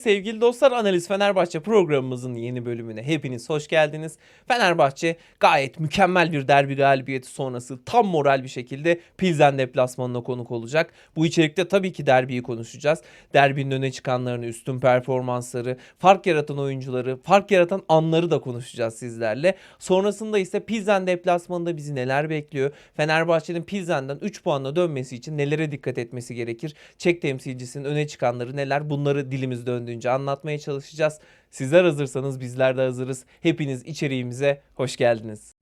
Sevgili dostlar Analiz Fenerbahçe programımızın yeni bölümüne hepiniz hoş geldiniz. Fenerbahçe gayet mükemmel bir derbi galibiyeti sonrası tam moral bir şekilde Pilsen deplasmanına konuk olacak. Bu içerikte tabii ki derbiyi konuşacağız. Derbinin öne çıkanlarını, üstün performansları, fark yaratan oyuncuları, fark yaratan anları da konuşacağız sizlerle. Sonrasında ise Pilsen deplasmanında bizi neler bekliyor? Fenerbahçe'nin Pilsen'den 3 puanla dönmesi için nelere dikkat etmesi gerekir? Çek temsilcisinin öne çıkanları neler? Bunları dilimiz döndüğünce anlatmaya çalışacağız. Sizler hazırsanız bizler de hazırız. Hepiniz içeriğimize hoş geldiniz.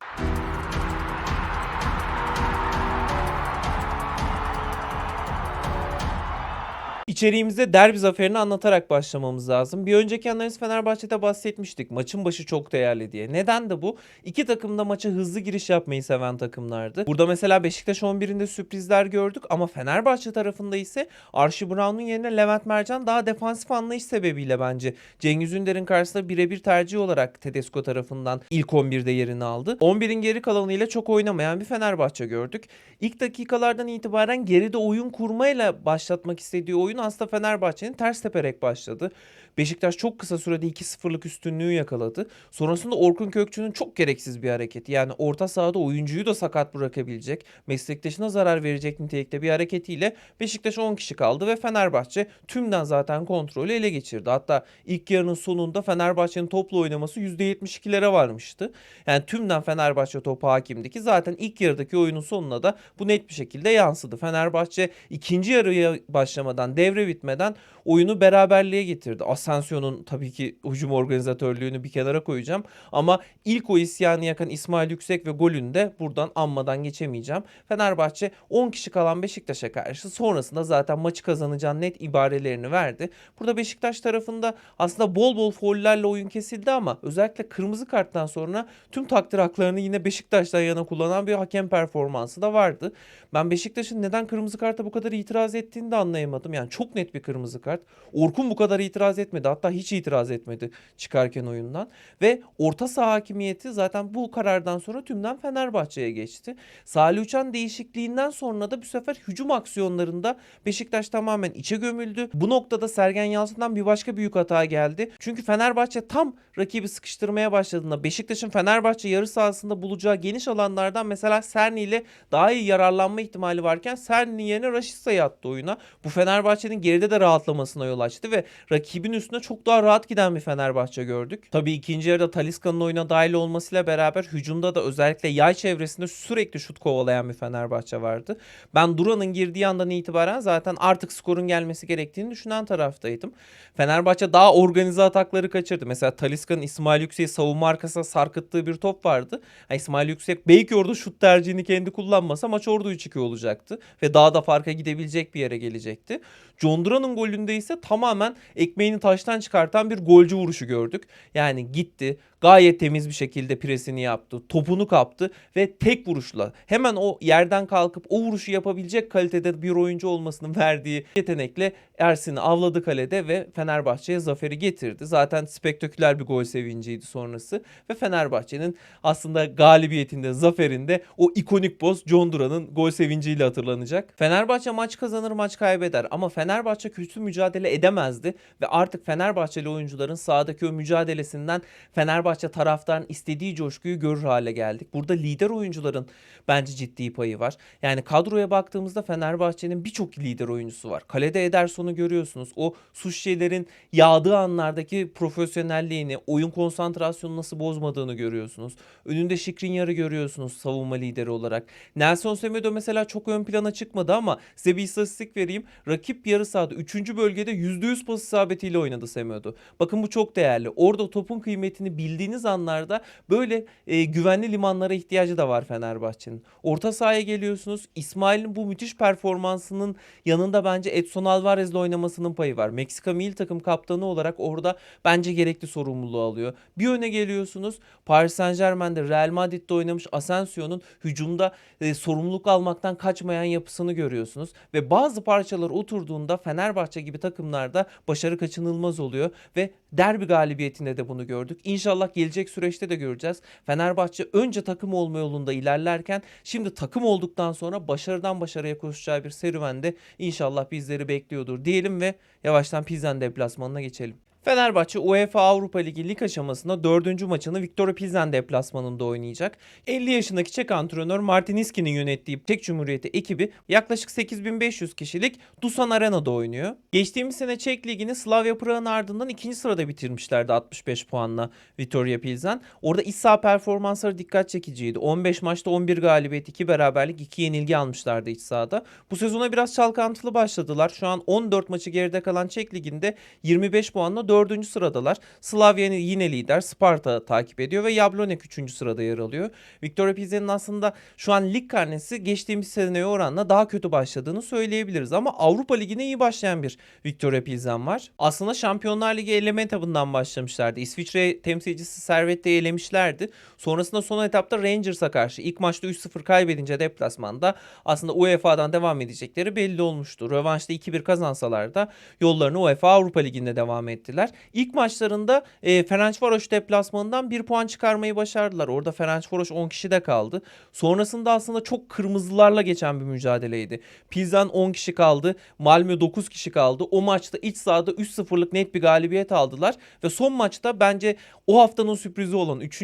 İçeriğimize derbi zaferini anlatarak başlamamız lazım. Bir önceki analiz Fenerbahçe'de bahsetmiştik. Maçın başı çok değerli diye. Neden de bu? İki takım da maça hızlı giriş yapmayı seven takımlardı. Burada mesela Beşiktaş 11'inde sürprizler gördük ama Fenerbahçe tarafında ise Archie Brown'un yerine Levent Mercan daha defansif anlayış sebebiyle bence Cengiz Ünder'in karşısında birebir tercih olarak Tedesco tarafından ilk 11'de yerini aldı. 11'in geri kalanıyla çok oynamayan bir Fenerbahçe gördük. İlk dakikalardan itibaren geride oyun kurmayla başlatmak istediği oyun aslında Fenerbahçe'nin ters teperek başladı. Beşiktaş çok kısa sürede 2-0'lık üstünlüğü yakaladı. Sonrasında Orkun Kökçü'nün çok gereksiz bir hareketi. Yani orta sahada oyuncuyu da sakat bırakabilecek, meslektaşına zarar verecek nitelikte bir hareketiyle Beşiktaş 10 kişi kaldı ve Fenerbahçe tümden zaten kontrolü ele geçirdi. Hatta ilk yarının sonunda Fenerbahçe'nin topla oynaması %72'lere varmıştı. Yani tümden Fenerbahçe topu hakimdi ki zaten ilk yarıdaki oyunun sonuna da bu net bir şekilde yansıdı. Fenerbahçe ikinci yarıya başlamadan, devre bitmeden oyunu beraberliğe getirdi. Asensio'nun tabii ki hücum organizatörlüğünü bir kenara koyacağım. Ama ilk o isyanı yakan İsmail Yüksek ve golünü de buradan anmadan geçemeyeceğim. Fenerbahçe 10 kişi kalan Beşiktaş'a karşı sonrasında zaten maçı kazanacağın net ibarelerini verdi. Burada Beşiktaş tarafında aslında bol bol foullerle oyun kesildi ama özellikle kırmızı karttan sonra tüm takdir haklarını yine Beşiktaş'tan yana kullanan bir hakem performansı da vardı. Ben Beşiktaş'ın neden kırmızı karta bu kadar itiraz ettiğini de anlayamadım. Yani çok net bir kırmızı kart. Orkun bu kadar itiraz etmedi. Hatta hiç itiraz etmedi çıkarken oyundan. Ve orta saha hakimiyeti zaten bu karardan sonra tümden Fenerbahçe'ye geçti. Salih Uçan değişikliğinden sonra da bu sefer hücum aksiyonlarında Beşiktaş tamamen içe gömüldü. Bu noktada Sergen Yalçın'dan bir başka büyük hata geldi. Çünkü Fenerbahçe tam rakibi sıkıştırmaya başladığında Beşiktaş'ın Fenerbahçe yarı sahasında bulacağı geniş alanlardan mesela Serni ile daha iyi yararlanma ihtimali varken Serni yerine Raşitsa'yı attı oyuna. Bu Fenerbahçe'nin geride de rahatlamasına yol açtı ve rakibin üstüne çok daha rahat giden bir Fenerbahçe gördük. Tabii ikinci yarıda Taliska'nın oyuna dahil olmasıyla beraber hücumda da özellikle yay çevresinde sürekli şut kovalayan bir Fenerbahçe vardı. Ben Duran'ın girdiği andan itibaren zaten artık skorun gelmesi gerektiğini düşünen taraftaydım. Fenerbahçe daha organize atakları kaçırdı. Mesela Taliska'nın İsmail Yüksek'i savunma arkasına sarkıttığı bir top vardı. Ha, İsmail Yüksek belki orada şut tercihini kendi kullanmasa maç orada 3-2 olacaktı. Ve daha da farka gidebilecek bir yere gelecekti. John golünde ise tamamen ekmeğini taştan çıkartan bir golcü vuruşu gördük. Yani gitti gayet temiz bir şekilde presini yaptı. Topunu kaptı ve tek vuruşla hemen o yerden kalkıp o vuruşu yapabilecek kalitede bir oyuncu olmasının verdiği yetenekle Ersin'i avladı kalede ve Fenerbahçe'ye zaferi getirdi. Zaten spektaküler bir gol sevinciydi sonrası ve Fenerbahçe'nin aslında galibiyetinde, zaferinde o ikonik boz John Duran'ın gol sevinciyle hatırlanacak. Fenerbahçe maç kazanır, maç kaybeder ama Fenerbahçe kötü mücadele edemezdi ve artık Fenerbahçeli oyuncuların sahadaki o mücadelesinden Fenerbahçe taraftarın istediği coşkuyu görür hale geldik. Burada lider oyuncuların bence ciddi payı var. Yani kadroya baktığımızda Fenerbahçe'nin birçok lider oyuncusu var. Kalede Ederson'u görüyorsunuz. O Suşçilerin yağdığı anlardaki profesyonelliğini, oyun konsantrasyonu nasıl bozmadığını görüyorsunuz. Önünde Şikrinyar'ı görüyorsunuz savunma lideri olarak. Nelson Semedo mesela çok ön plana çıkmadı ama size bir istatistik vereyim. Rakip yarı sahada 3. bölgede %100 pas isabetiyle oynadı Semedo. Bakın bu çok değerli. Orada topun kıymetini bildiğiniz anlarda böyle e, güvenli limanlara ihtiyacı da var Fenerbahçe'nin. Orta sahaya geliyorsunuz. İsmail'in bu müthiş performansının yanında bence Edson Alvarez'le oynamasının payı var. Meksika milli takım kaptanı olarak orada bence gerekli sorumluluğu alıyor. Bir öne geliyorsunuz. Paris Saint Germain'de Real Madrid'de oynamış Asensio'nun hücumda e, sorumluluk almaktan kaçmayan yapısını görüyorsunuz. Ve bazı parçalar oturduğunda Fenerbahçe gibi takımlarda başarı kaçınılmaz oluyor. Ve derbi galibiyetinde de bunu gördük. İnşallah gelecek süreçte de göreceğiz. Fenerbahçe önce takım olma yolunda ilerlerken şimdi takım olduktan sonra başarıdan başarıya koşacağı bir serüvende inşallah bizleri bekliyordur diyelim ve yavaştan Pilsen deplasmanına geçelim. Fenerbahçe UEFA Avrupa Ligi lig aşamasında 4. maçını Viktoria Pilsen deplasmanında oynayacak. 50 yaşındaki Çek antrenör Martin Iski'nin yönettiği Çek Cumhuriyeti ekibi yaklaşık 8500 kişilik Dusan Arena'da oynuyor. Geçtiğimiz sene Çek Ligi'ni Slavia Prag'ın ardından ikinci sırada bitirmişlerdi 65 puanla Viktoria Pilsen. Orada iç saha performansları dikkat çekiciydi. 15 maçta 11 galibiyet, 2 beraberlik, 2 yenilgi almışlardı iç sahada. Bu sezona biraz çalkantılı başladılar. Şu an 14 maçı geride kalan Çek Ligi'nde 25 puanla 4. sıradalar. Slavia yine lider. Sparta takip ediyor ve Jablonek 3. sırada yer alıyor. Viktoria Pilsen'in aslında şu an lig karnesi geçtiğimiz seneye oranla daha kötü başladığını söyleyebiliriz. Ama Avrupa Ligi'ne iyi başlayan bir Viktoria Pilsen var. Aslında Şampiyonlar Ligi eleme etabından başlamışlardı. İsviçre temsilcisi Servet'te elemişlerdi. Sonrasında son etapta Rangers'a karşı ilk maçta 3-0 kaybedince deplasmanda aslında UEFA'dan devam edecekleri belli olmuştu. Rövanşta 2-1 kazansalar da yollarını UEFA Avrupa Ligi'nde devam ettiler. İlk maçlarında e, Ferencvaros deplasmanından 1 puan çıkarmayı başardılar. Orada Ferencvaros 10 kişi de kaldı. Sonrasında aslında çok kırmızılarla geçen bir mücadeleydi. Pilsen 10 kişi kaldı. Malmö 9 kişi kaldı. O maçta iç sahada 3-0'lık net bir galibiyet aldılar. Ve son maçta bence o haftanın sürprizi olan, 3.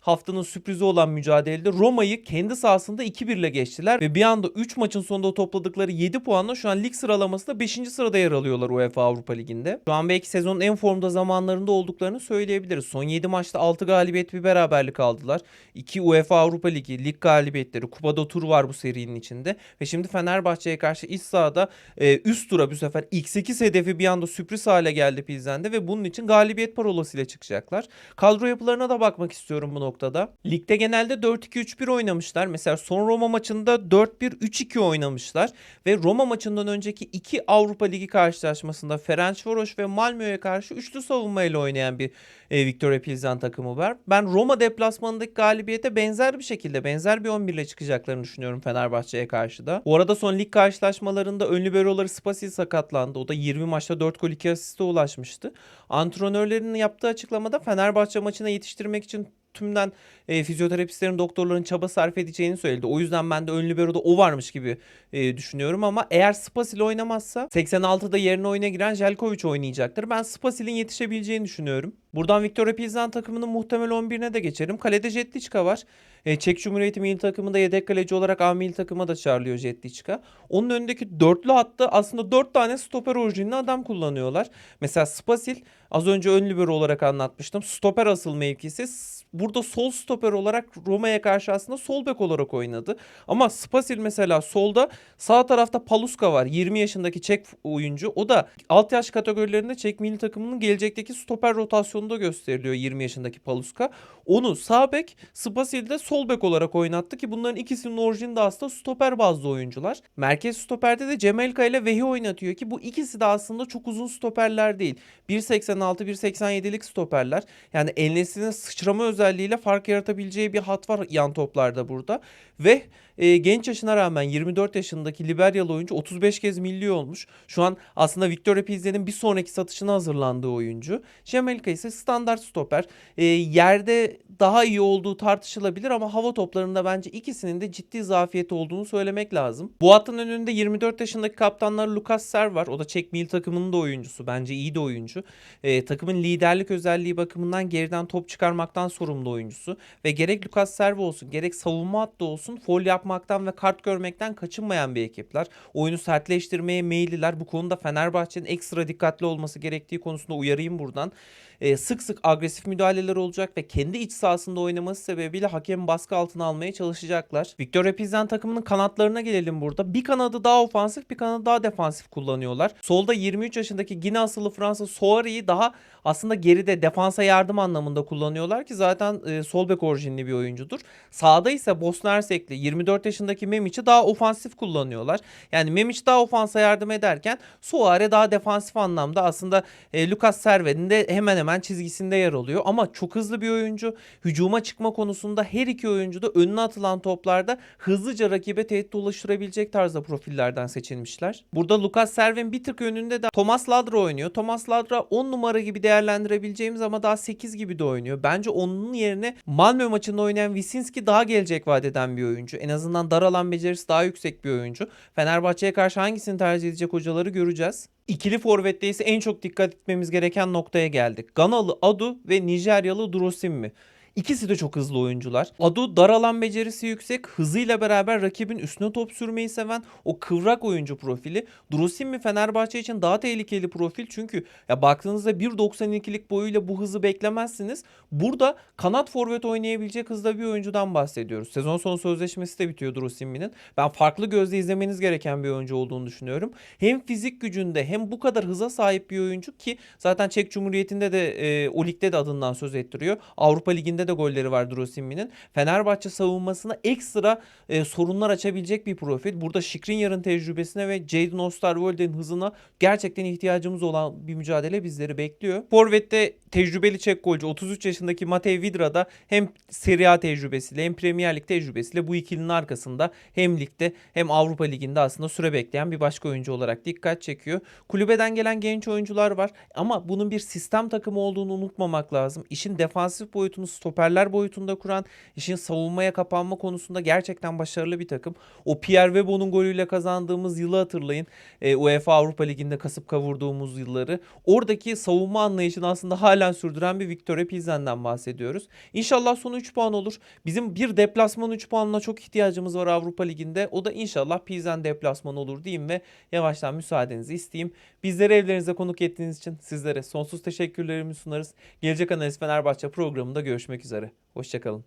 haftanın sürprizi olan mücadelede Roma'yı kendi sahasında 2-1 ile geçtiler. Ve bir anda 3 maçın sonunda topladıkları 7 puanla şu an lig sıralamasında 5. sırada yer alıyorlar UEFA Avrupa Ligi'nde. Şu an belki sezonun en formda zamanlarında olduklarını söyleyebiliriz. Son 7 maçta 6 galibiyet bir beraberlik aldılar. 2 UEFA Avrupa Ligi lig galibiyetleri, kupada tur var bu serinin içinde. Ve şimdi Fenerbahçe'ye karşı iç sahada e, üst tura bu sefer ilk 8 hedefi bir anda sürpriz hale geldi Pilsen'de ve bunun için galibiyet parolasıyla çıkacaklar. Kadro yapılarına da bakmak istiyorum bu noktada. Ligde genelde 4-2-3-1 oynamışlar. Mesela son Roma maçında 4-1-3-2 oynamışlar. Ve Roma maçından önceki iki Avrupa Ligi karşılaşmasında Ferencvaros ve Malmö'ye karşı üçlü savunmayla oynayan bir e, Victoria Pilsen takımı var. Ben Roma deplasmanındaki galibiyete benzer bir şekilde benzer bir 11 ile çıkacaklarını düşünüyorum Fenerbahçe'ye karşı da. Bu arada son lig karşılaşmalarında ön liberoları Spasil sakatlandı. O da 20 maçta 4 gol 2 asiste ulaşmıştı. Antrenörlerinin yaptığı açıklamada Fenerbahçe maçına yetiştirmek için tümden e, fizyoterapistlerin, doktorların çaba sarf edeceğini söyledi. O yüzden ben de ön libero'da o varmış gibi e, düşünüyorum ama eğer Spasil oynamazsa 86'da yerine oyuna giren Jelkovic oynayacaktır. Ben Spasil'in yetişebileceğini düşünüyorum. Buradan Viktoria Pilsen takımının muhtemel 11'ine de geçerim. Kalede Jetliçka var. E, Çek Cumhuriyeti milli takımında yedek kaleci olarak A milli takıma da çağrılıyor Jetliçka. Onun önündeki dörtlü hatta aslında dört tane stoper orijinli adam kullanıyorlar. Mesela Spasil az önce ön libero olarak anlatmıştım. Stoper asıl mevkisi. Burada sol stoper olarak Roma'ya karşı aslında sol bek olarak oynadı. Ama Spasil mesela solda sağ tarafta Paluska var. 20 yaşındaki Çek oyuncu. O da alt yaş kategorilerinde Çek milli takımının gelecekteki stoper rotasyonunda gösteriliyor 20 yaşındaki Paluska. Onu sağ bek, Spasil de sol bek olarak oynattı ki bunların ikisinin orijini de aslında stoper bazlı oyuncular. Merkez stoperde de Cemelka ile Vehi oynatıyor ki bu ikisi de aslında çok uzun stoperler değil. 1.86 1.87'lik stoperler. Yani Enes'in sıçrama özelliğiyle fark yaratabileceği bir hat var yan toplarda burada. Ve e, genç yaşına rağmen 24 yaşındaki Liberyalı oyuncu 35 kez milli olmuş. Şu an aslında Victoria Pilsen'in bir sonraki satışına hazırlandığı oyuncu. Jemelka ise standart stoper. E, yerde daha iyi olduğu tartışılabilir ama hava toplarında bence ikisinin de ciddi zafiyeti olduğunu söylemek lazım. Bu hattın önünde 24 yaşındaki kaptanlar Lucas Ser var. O da Çek milli takımının da oyuncusu. Bence iyi de oyuncu. E, takımın liderlik özelliği bakımından geriden top çıkarmaktan sorumlu oyuncusu. Ve gerek Lucas Serve olsun gerek savunma hattı olsun foul yapmaktan ve kart görmekten kaçınmayan bir ekipler. Oyunu sertleştirmeye meyilliler. Bu konuda Fenerbahçe'nin ekstra dikkatli olması gerektiği konusunda uyarayım buradan. Ee, sık sık agresif müdahaleler olacak ve kendi iç sahasında oynaması sebebiyle hakem baskı altına almaya çalışacaklar. Victoria Pilsen takımının kanatlarına gelelim burada. Bir kanadı daha ofansif, bir kanadı daha defansif kullanıyorlar. Solda 23 yaşındaki Gine asıllı Fransa Soare'yi daha aslında geride defansa yardım anlamında kullanıyorlar ki zaten e, sol bek orijinli bir oyuncudur. Sağda ise Bosna Hersekli 24 yaşındaki Memic'i daha ofansif kullanıyorlar. Yani Memic daha ofansa yardım ederken Soare daha defansif anlamda aslında e, Lucas Servet'in de hemen hemen çizgisinde yer alıyor. Ama çok hızlı bir oyuncu. Hücuma çıkma konusunda her iki oyuncu da önüne atılan toplarda hızlıca rakibe tehdit ulaştırabilecek tarzda profillerden seçilmişler. Burada Lucas Servet'in bir tık önünde de Thomas Ladra oynuyor. Thomas Ladra 10 numara gibi değer değerlendirebileceğimiz ama daha 8 gibi de oynuyor. Bence onun yerine Malmö maçında oynayan Wisinski daha gelecek vadeden bir oyuncu. En azından dar alan becerisi daha yüksek bir oyuncu. Fenerbahçe'ye karşı hangisini tercih edecek hocaları göreceğiz. İkili forvette ise en çok dikkat etmemiz gereken noktaya geldik. Ganalı Adu ve Nijeryalı Durosimmi. İkisi de çok hızlı oyuncular. Adu dar alan becerisi yüksek, hızıyla beraber rakibin üstüne top sürmeyi seven o kıvrak oyuncu profili. Durosimmi Fenerbahçe için daha tehlikeli profil çünkü ya baktığınızda 1.92'lik boyuyla bu hızı beklemezsiniz. Burada kanat forvet oynayabilecek hızda bir oyuncudan bahsediyoruz. Sezon sonu sözleşmesi de bitiyor Durosimmi'nin. Ben farklı gözle izlemeniz gereken bir oyuncu olduğunu düşünüyorum. Hem fizik gücünde hem bu kadar hıza sahip bir oyuncu ki zaten Çek Cumhuriyeti'nde de e, o ligde de adından söz ettiriyor. Avrupa Ligi'nde de golleri var Durosimmi'nin. Fenerbahçe savunmasına ekstra e, sorunlar açabilecek bir profil. Burada Skriniar'ın tecrübesine ve Jadon Osterwolde'nin hızına gerçekten ihtiyacımız olan bir mücadele bizleri bekliyor. Forvet'te tecrübeli Çek golcü 33 yaşındaki Matej Vidra da hem Serie A tecrübesiyle hem Premier Lig tecrübesiyle bu ikilinin arkasında hem ligde hem Avrupa Ligi'nde aslında süre bekleyen bir başka oyuncu olarak dikkat çekiyor. Kulübeden gelen genç oyuncular var ama bunun bir sistem takımı olduğunu unutmamak lazım. İşin defansif boyutunu stoperler boyutunda kuran, işin savunmaya kapanma konusunda gerçekten başarılı bir takım. O Pierre Webo'nun golüyle kazandığımız yılı hatırlayın. E, UEFA Avrupa Ligi'nde kasıp kavurduğumuz yılları. Oradaki savunma anlayışını aslında halen sürdüren bir Victoria Pilsen'den bahsediyoruz. İnşallah sonu 3 puan olur. Bizim bir deplasman 3 puanına çok ihtiyacımız var Avrupa Ligi'nde. O da inşallah Pilsen deplasmanı olur diyeyim ve yavaştan müsaadenizi isteyeyim. Bizleri evlerinize konuk ettiğiniz için sizlere sonsuz teşekkürlerimi sunarız. Gelecek Analiz Fenerbahçe programında görüşmek üzere. Hoşçakalın.